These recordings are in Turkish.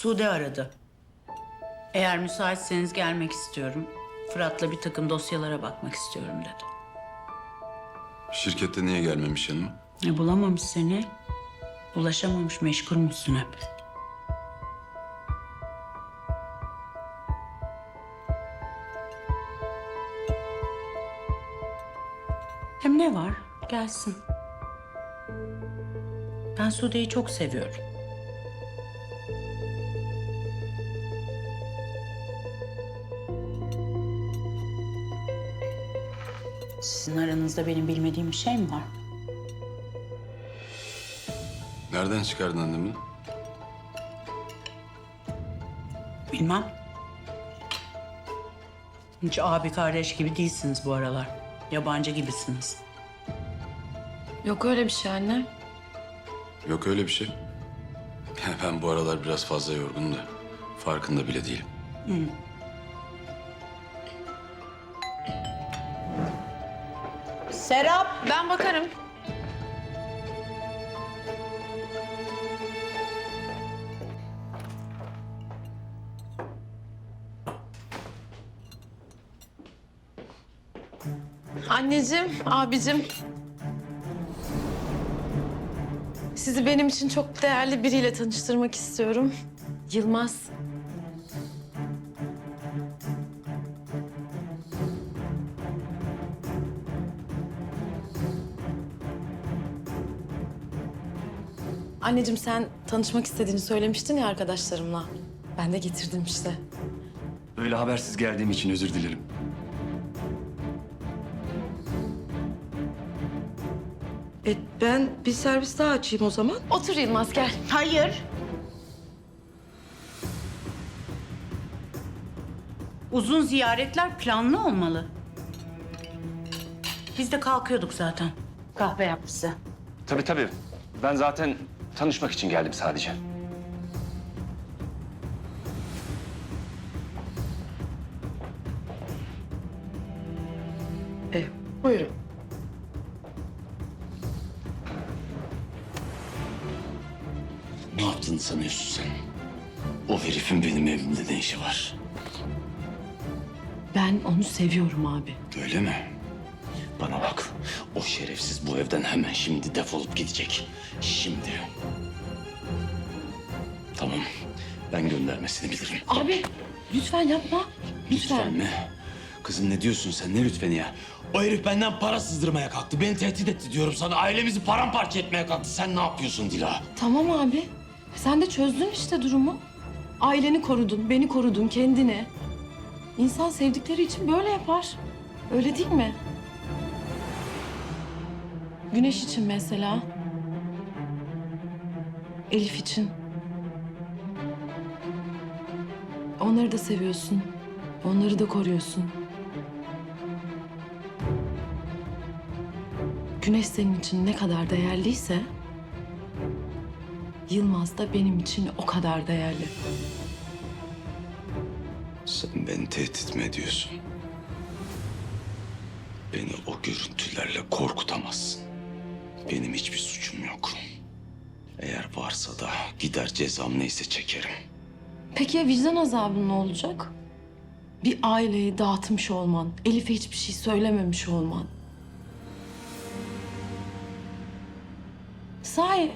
Sude aradı. Eğer müsaitseniz gelmek istiyorum. Fırat'la bir takım dosyalara bakmak istiyorum dedi. Şirkette niye gelmemiş yanıma? E, bulamamış seni. Ulaşamamış, meşgulmüşsün hep. Hem ne var? Gelsin. Ben Sude'yi çok seviyorum. Sizin aranızda benim bilmediğim bir şey mi var? Nereden çıkardın annemi? Bilmem. Hiç abi kardeş gibi değilsiniz bu aralar. Yabancı gibisiniz. Yok öyle bir şey anne. Yok öyle bir şey. Ben bu aralar biraz fazla yorgunum da farkında bile değilim. Serap! Ben bakarım. Anneciğim, abicim. Sizi benim için çok değerli biriyle tanıştırmak istiyorum. Yılmaz. Anneciğim sen tanışmak istediğini söylemiştin ya arkadaşlarımla. Ben de getirdim işte. Böyle habersiz geldiğim için özür dilerim. E, ben bir servis daha açayım o zaman. Otur Yılmaz gel. Hayır. Uzun ziyaretler planlı olmalı. Biz de kalkıyorduk zaten. Kahve yap bize. Tabii tabii. Ben zaten tanışmak için geldim sadece. E, buyurun. Ne yaptığını sanıyorsun sen? O herifin benim evimde ne işi var? Ben onu seviyorum abi. Öyle mi? Bana bak. O şerefsiz bu evden hemen şimdi defolup gidecek. Şimdi. Tamam. Ben göndermesini bilirim. Abi lütfen yapma. Lütfen mi? Kızım ne diyorsun sen? Ne lütfeni ya? O herif benden para sızdırmaya kalktı. Beni tehdit etti diyorum sana. Ailemizi paramparça etmeye kalktı. Sen ne yapıyorsun Dila? Tamam abi. Sen de çözdün işte durumu. Aileni korudun, beni korudun, kendini. İnsan sevdikleri için böyle yapar. Öyle değil mi? Güneş için mesela. Elif için. Onları da seviyorsun. Onları da koruyorsun. Güneş senin için ne kadar değerliyse... Yılmaz da benim için o kadar değerli. Sen beni tehdit mi ediyorsun? Beni o görüntülerle korkutamazsın. Benim hiçbir suçum yok. Eğer varsa da gider cezam neyse çekerim. Peki ya vicdan azabın ne olacak? Bir aileyi dağıtmış olman, Elif'e hiçbir şey söylememiş olman. Sahi,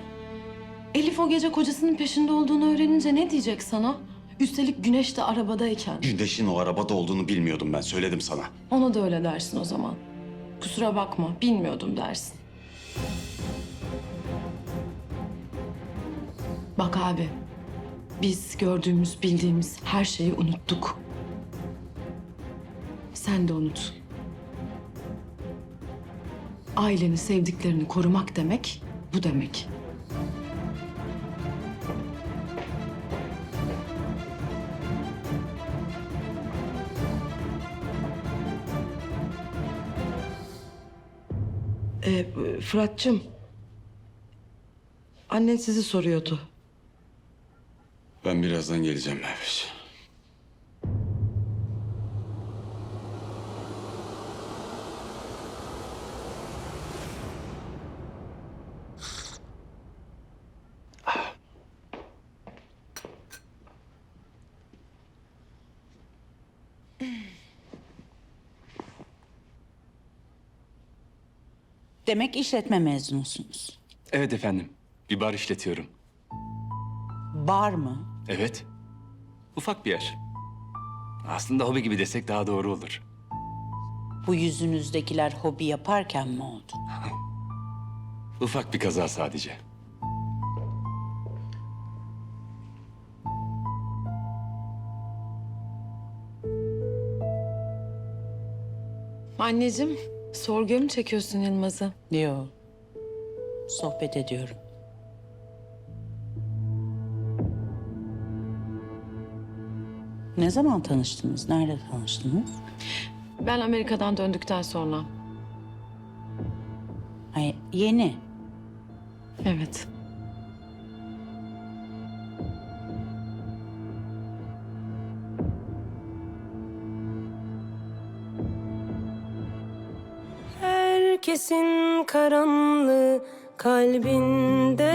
Elif o gece kocasının peşinde olduğunu öğrenince ne diyecek sana? Üstelik Güneş de arabadayken. Güneşin o arabada olduğunu bilmiyordum ben söyledim sana. Ona da öyle dersin o zaman. Kusura bakma, bilmiyordum dersin. Bak abi, biz gördüğümüz, bildiğimiz her şeyi unuttuk. Sen de unut. Aileni, sevdiklerini korumak demek bu demek. E, Fırat'cığım. Annen sizi soruyordu. Ben birazdan geleceğim Merveç. Demek işletme mezunusunuz. Evet efendim. Bir bar işletiyorum. Bar mı? Evet. Ufak bir yer. Aslında hobi gibi desek daha doğru olur. Bu yüzünüzdekiler hobi yaparken mi oldu? Ufak bir kaza sadece. Anneciğim, sorguya mı çekiyorsun Yılmaz'ı? Yok. Sohbet ediyorum. Ne zaman tanıştınız? Nerede tanıştınız? Ben Amerika'dan döndükten sonra. Ay, yeni. Evet. Herkesin karanlığı kalbinde